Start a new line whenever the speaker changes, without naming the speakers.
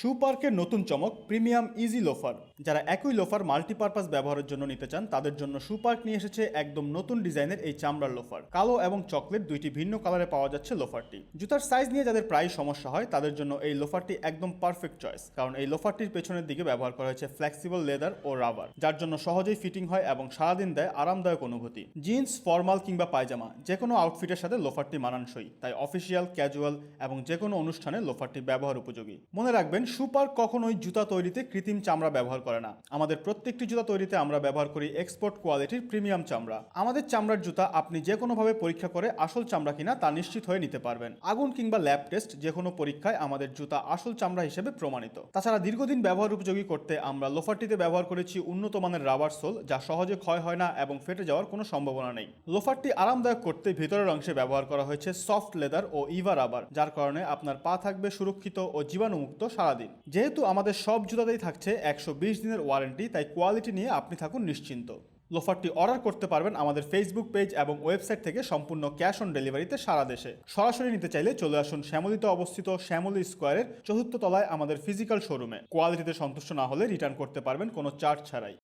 সুপার্কের নতুন চমক premium easy loafer. যারা একই লোফার মাল্টিপারপাস ব্যবহারের জন্য নিতে চান, তাদের জন্য সুপার্ক নিয়ে এসেছে একদম নতুন ডিজাইনের এই চামড়ার লোফার। কালো এবং চকলেট দুইটি ভিন্ন কালারে পাওয়া যাচ্ছে লোফারটি। জুতার সাইজ নিয়ে যাদের প্রায় সমস্যা হয়, তাদের জন্য এই লোফারটি একদম পারফেক্ট চয়েস। কারণ এই লোফারটির পেছনের দিকে ব্যবহার করা হয়েছে ফ্লেক্সিবল লেদার ও রাবার, যার জন্য সহজেই ফিটিং হয় এবং সারাদিন দেয় আরামদায়ক অনুভূতি। জিন্স, ফর্মাল কিংবা পায়জামা যে কোনো আউটফিটের সাথে লোফারটি মানানসই, তাই অফিসিয়াল ক্যাজুয়াল এবং যে কোনো অনুষ্ঠানে লোফারটি ব্যবহার উপযোগী। মনে রাখবেন সুপার কখনোই জুতা তৈরিতে কৃত্রিম চামড়া ব্যবহার করে না। আমাদের প্রত্যেকটি জুতা তৈরিতে আমরা ব্যবহার করি এক্সপোর্ট কোয়ালিটির প্রিমিয়াম চামড়া। আমাদের চামড়ার জুতা আপনি যে কোনোভাবে পরীক্ষা করে আসল চামড়া কিনা তা নিশ্চিত হয়ে নিতে পারবেন। আগুন কিংবা ল্যাব টেস্ট যে কোনো পরীক্ষায় আমাদের জুতা আসল চামড়া হিসেবে প্রমাণিত। তাছাড়া দীর্ঘদিন ব্যবহার উপযোগী করতে আমরা লোফারটিতে ব্যবহার করেছি উন্নত মানের রাবার সোল যা সহজে ক্ষয় হয় না এবং ফেটে যাওয়ার কোনো সম্ভাবনা নেই। লোফারটি আরামদায়ক করতে ভিতরের অংশে ব্যবহার করা হয়েছে সফট লেদার ও ইভা রাবার যার কারণে আপনার পা থাকবে সুরক্ষিত ও জীবাণুমুক্ত সারাদিন। যেহেতু আমাদের সব জুতাতেই থাকছে একশো বিশ দিনের ওয়ারেন্টি, তাই কোয়ালিটি নিয়ে আপনি থাকুন নিশ্চিন্ত। লোফারটি অর্ডার করতে পারবেন আমাদের ফেসবুক পেজ এবং ওয়েবসাইট থেকে সম্পূর্ণ ক্যাশ অন ডেলিভারিতে সারা দেশে। সরাসরি নিতে চাইলে চলে আসুন শ্যামলিতে অবস্থিত শ্যামলি স্কোয়ারের চতুর্থ তলায় আমাদের ফিজিক্যাল শোরুমে। কোয়ালিটিতে সন্তুষ্ট না হলে রিটার্ন করতে পারবেন কোনো চার্জ ছাড়াই।